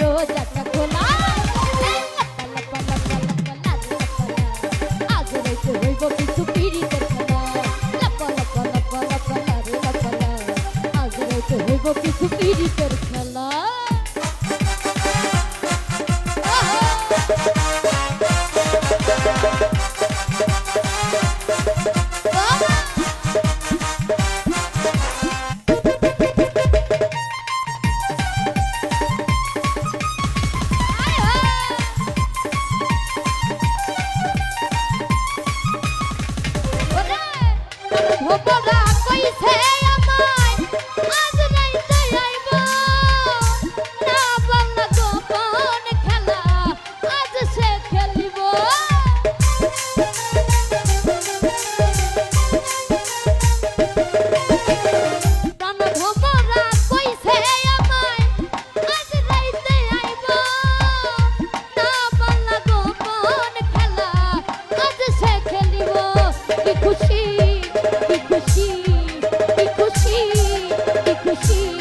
রোজ একটা খোলা কিছু পিড়ি করতে ভোমরা কইছে। daqui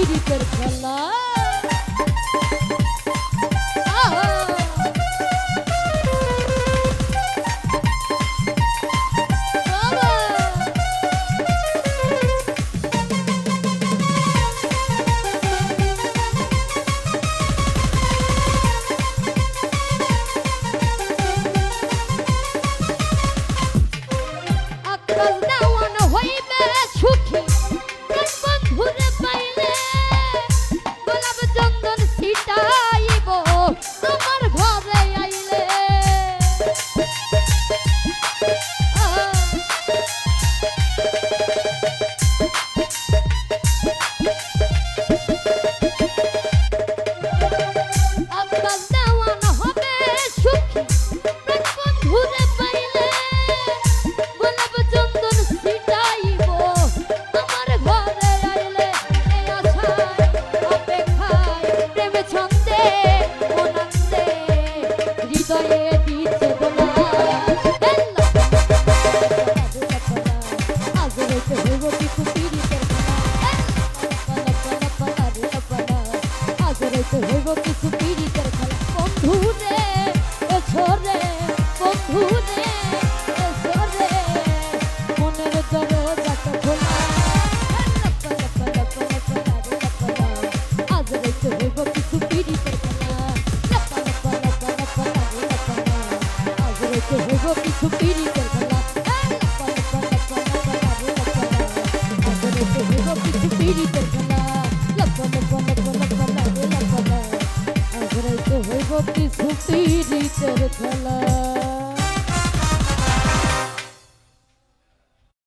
পিড়িতের খেলা খেলতে হইব কিছু পীড়িতের খেলা বন্ধু রে এসো রে বন্ধু রে এসো রে মনের কিছু পীড়িতের খেলা।